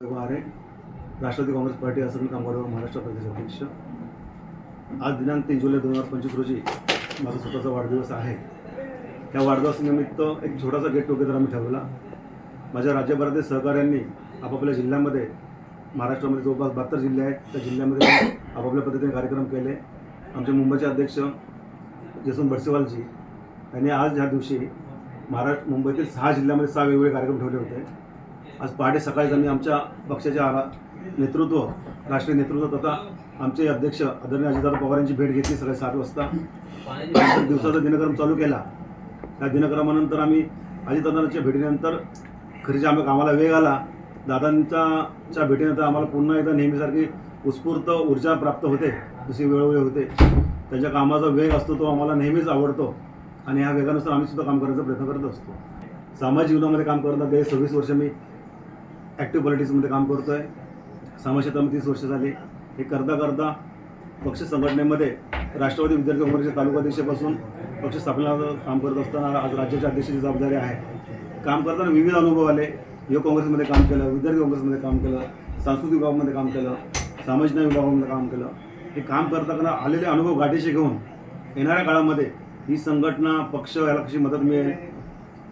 आहे. राष्ट्रवादी काँग्रेस पार्टी असं कामगार महाराष्ट्र प्रदेश अध्यक्ष. आज दिनांक तीन जुलै दोन हजार पंचवीस रोजी माझा स्वतःचा वाढदिवस आहे. त्या वाढदिवसानिमित्त एक छोटासा गेट टुगेदर आम्ही ठेवला माझ्या राज्यभरातील सहकाऱ्यांनी आपापल्या जिल्ह्यामध्ये महाराष्ट्रामध्ये जवळपास बहात्तर जिल्हे आहेत. त्या जिल्ह्यामध्ये आपापल्या पद्धतीने कार्यक्रम केले. आमचे मुंबईचे अध्यक्ष जसून बडसेवालजी यांनी आज ह्या दिवशी महाराष्ट्र मुंबईतील सहा जिल्ह्यामध्ये सहा वेगवेगळे कार्यक्रम ठेवले होते. आज पहाटे सकाळीच आम्ही आमच्या पक्षाचे आरा नेतृत्व राष्ट्रीय नेतृत्व तथा आमचे अध्यक्ष आदरणीय अजितदादा पवार यांची भेट घेतली सकाळी सात वाजता. दिवसाचा दिनक्रम चालू केला. त्या दिनक्रमानंतर आम्ही अजितदादांच्या भेटीनंतर खरीच्या आम्ही आम्हाला वेग आला. दादांच्या भेटीनंतर आम्हाला पुन्हा एकदा नेहमीसारखी उत्स्फूर्त ऊर्जा प्राप्त होते. जशी वेळोवेळी होते. त्यांच्या कामाचा वेग असतो तो आम्हाला नेहमीच आवडतो. आणि ह्या वेगानुसार आम्ही सुद्धा काम करण्याचा प्रयत्न करत असतो. सामाजिक जीवनामध्ये काम करताना गेले सव्वीस वर्ष मी ॲक्टिव्ह पॉलिटिक्समध्ये काम करतो आहे समाज क्षेत्रामध्ये तीस वर्ष झाली. हे करता करता पक्ष संघटनेमध्ये राष्ट्रवादी विद्यार्थी काँग्रेसच्या तालुकाध्यक्षापासून पक्ष स्थापनेला काम करत असताना आज राज्याच्या अध्यक्षाची जबाबदारी आहे. काम करताना विविध अनुभव आले. युवक काँग्रेसमध्ये काम केलं विद्यार्थी काँग्रेसमध्ये काम केलं सांस्कृतिक विभागामध्ये काम केलं सामाजिक विभागामध्ये काम केलं. हे काम करता करता आलेले अनुभव गाठीशी घेऊन येणाऱ्या काळामध्ये ही संघटना पक्ष याला कशी मदत मिळेल?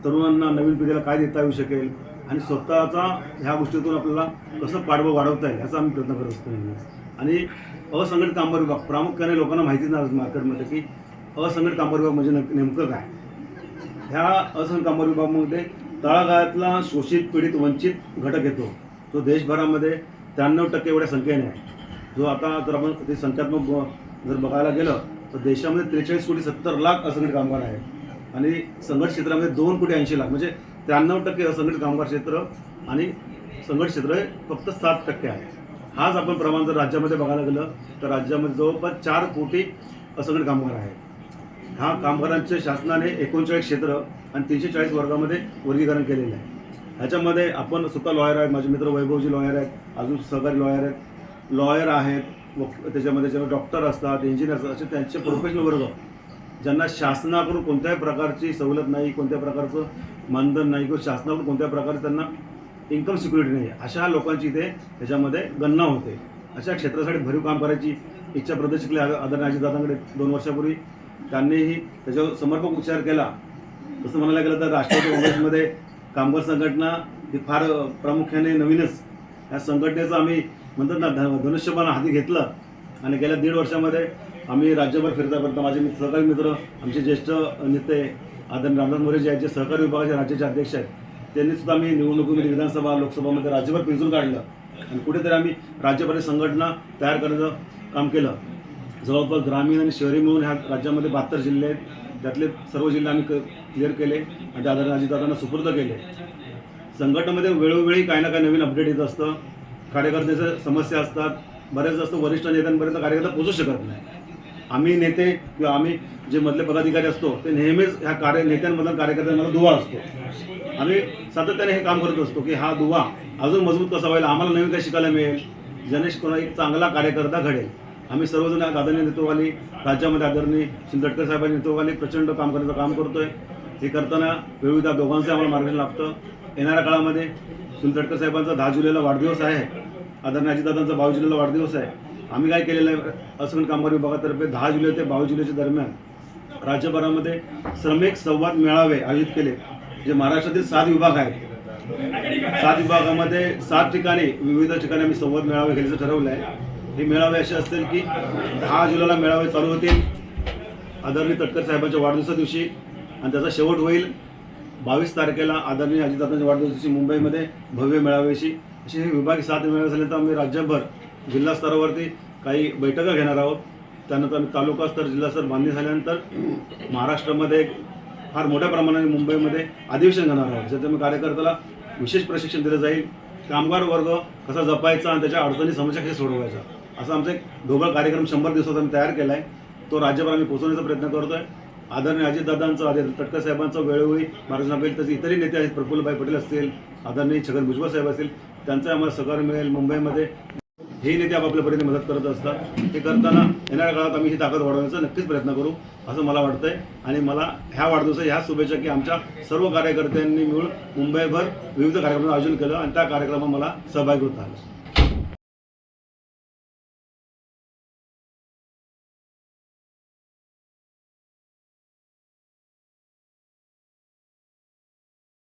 तरुणांना नवीन पिढीला काय देता येऊ शकेल? आणि स्वतःचा ह्या गोष्टीतून आपल्याला कसं पाठबळ वाढवता येईल याचा आम्ही प्रयत्न करत असतो नेहमीच. आणि असंघटित कामगार विभाग प्रामुख्याने लोकांना माहिती नाही मार्केटमध्ये की असंघटित कामगार विभाग म्हणजे नेमकं काय? ह्या असंघटित कामगार विभागामध्ये तळागाळातला शोषित पीडित वंचित घटक येतो. जो देशभरामध्ये त्र्याण्णव टक्के एवढ्या संख्येने आहे. जो आता जर आपण ते संख्यात्मक जर बघायला गेलं तर देशामध्ये त्रेचाळीस कोटी सत्तर लाख असंघटित कामगार आहेत. आणि संघट क्षेत्रामध्ये दोन कोटी ऐंशी लाख म्हणजे त्र्याण्णव टक्के असंघटित कामगार क्षेत्र आणि संघटित क्षेत्र हे फक्त सात टक्के आहे. हाच आपण प्रमाण जर राज्यामध्ये बघायला गेलं तर राज्यामध्ये जवळपास चार कोटी असंघटित कामगार आहेत. ह्या कामगारांचे शासनाने एकोणचाळीस क्षेत्र आणि तीनशे चाळीस वर्गामध्ये वर्गीकरण केलेलं आहे. ह्याच्यामध्ये आपण स्वतः लॉयर आहेत माझे मित्र वैभवजी लॉयर आहेत अजून सहकारी लॉयर आहेत. लॉयर आहेत व त्याच्यामध्ये जेव्हा डॉक्टर असतात इंजिनियर असतात असे त्यांचे प्रोफेशनल वर्ग. ज्यांना शासनाकडून कोणत्याही प्रकारची सवलत नाही कोणत्या प्रकारचं मानधन नाही किंवा शासनाकडून कोणत्या प्रकारचं त्यांना इन्कम सिक्युरिटी नाही. अशा लोकांची इथे त्याच्यामध्ये गणना होते. अशा क्षेत्रासाठी भरीव काम करायची इच्छा प्रदर्शित केली आदरणीय अजितदादांकडे दोन वर्षापूर्वी. त्यांनीही त्याच्यावर समर्पक उच्चार केला. तसं म्हणायला गेलं तर राष्ट्रवादी काँग्रेसमध्ये कामगार संघटना ही फार प्रामुख्याने नवीनच. या संघटनेचं आम्ही म्हणतात ना ध धनुष्यबाण हाती घेतलं. आणि गेल्या दीड वर्षामध्ये आम्ही राज्यभर फिरता फिरता माझे मित्र सहकारी मित्र आमचे ज्येष्ठ नेते आदरणीय रामदास मोरे जे आहेत जे सहकारी विभागाचे राज्याचे अध्यक्ष आहेत त्यांनी सुद्धा आम्ही निवडणुकीमध्ये विधानसभा लोकसभामध्ये राज्यभर पिंजून काढलं. आणि कुठेतरी आम्ही राज्यभर संघटना तयार करण्याचं काम केलं. जवळपास ग्रामीण आणि शहरी मिळून ह्या राज्यामध्ये बहात्तर जिल्हे आहेत. त्यातले सर्व जिल्हे आम्ही क्लिअर केले आणि त्या अजितदादांना सुपूर्द केले. संघटनेमध्ये वेळोवेळी काही ना काही नवीन अपडेट येत असतं. कार्यकर्त्याच्या समस्या असतात. बऱ्याच जास्त वरिष्ठ नेत्यांपर्यंत कार्यकर्ता पोचू शकत नाही. आम्ही नेते किंवा आम्ही जे मधले पदाधिकारी असतो ते नेहमीच ह्या कार्य नेत्यांमधला कार्यकर्त्यांमधला दुवा असतो. आम्ही सातत्याने हे काम करत असतो की हा दुवा अजून मजबूत कसा व्हायला आम्हाला नवीन काय शिकायला मिळेल. जनेश कोणा एक चांगला कार्यकर्ता घडेल. आम्ही सर्वजण आदरणीय नेतृत्वाखाली राज्यामध्ये आदरणीय शिंदटकर साहेबांच्या नेतृत्वाखाली प्रचंड काम करण्याचं काम करतोय. हे करताना वेळोवेळी त्या दोघांचं आम्हाला मार्गदर्शन लागतं. येणाऱ्या काळामध्ये सुनील साहेबांचा दहा जुलैला वाढदिवस आहे. आदरणीय अजितदादांचा बावीस जुलैला वाढदिवस आहे. आम्ही काय केलेलं आहे? असं कामगार विभागातर्फे दहा जुलै ते बावीस जुलैच्या दरम्यान राज्यभरामध्ये श्रमिक संवाद मेळावे आयोजित केले. जे महाराष्ट्रातील सात विभाग आहेत. सात विभागामध्ये सात ठिकाणी विविध ठिकाणी आम्ही संवाद मेळावे घ्यायचं ठरवलं आहे. हे मेळावे असे असतील की दहा जुलैला मेळावे चालू होतील. आदरणीय तटकर साहेबांच्या वाढदिवसा दिवशी आणि त्याचा शेवट होईल बावीस तारखेला आदरणीय अजितदादांच्या वाढदिवस दिवशी मुंबईमध्ये भव्य मेळाव्याशी. असे हे विभाग सात मेळावे झाले तर आम्ही राज्यभर जिल्हा स्तरावरती काही बैठका घेणार आहोत. त्यानंतर आम्ही तालुका स्तर जिल्हा स्तर बांधणी झाल्यानंतर महाराष्ट्रामध्ये एक फार मोठ्या प्रमाणाने मुंबईमध्ये अधिवेशन घेणार आहोत. ज्याच्यामुळे कार्यकर्त्याला विशेष प्रशिक्षण दिलं जाईल. कामगार वर्ग कसा जपायचा आणि त्याच्या अडचणी समस्या कशा सोडवायचा असा आमचा एक ढोबळ कार्यक्रम शंभर दिवसाचा आम्ही तयार केला आहे तो राज्यभर आम्ही पोहोचवण्याचा प्रयत्न करतोय. आदरणीय अजितदादांचं आदर तटकर साहेबांचं वेळोवेळी मार्गदर्शन होईल तसे इतरही नेते आहेत प्रफुल्लभाई पटेल असतील आदरणीय छगन भुजबळ साहेब असतील त्यांचं आम्हाला सकार मिळेल मुंबईमध्ये. हे नेते आपापल्या मदत करत असतात. ते करताना येणाऱ्या काळात आम्ही ही ताकद वाढवण्याचा नक्कीच प्रयत्न करू असं मला वाटतंय. आणि मला ह्या वाढदिवसा ह्या शुभेच्छा की आमच्या सर्व कार्यकर्त्यांनी मिळून मुंबईभर विविध कार्यक्रमांचं आयोजन केलं आणि त्या कार्यक्रमात मला सहभागी होता आलं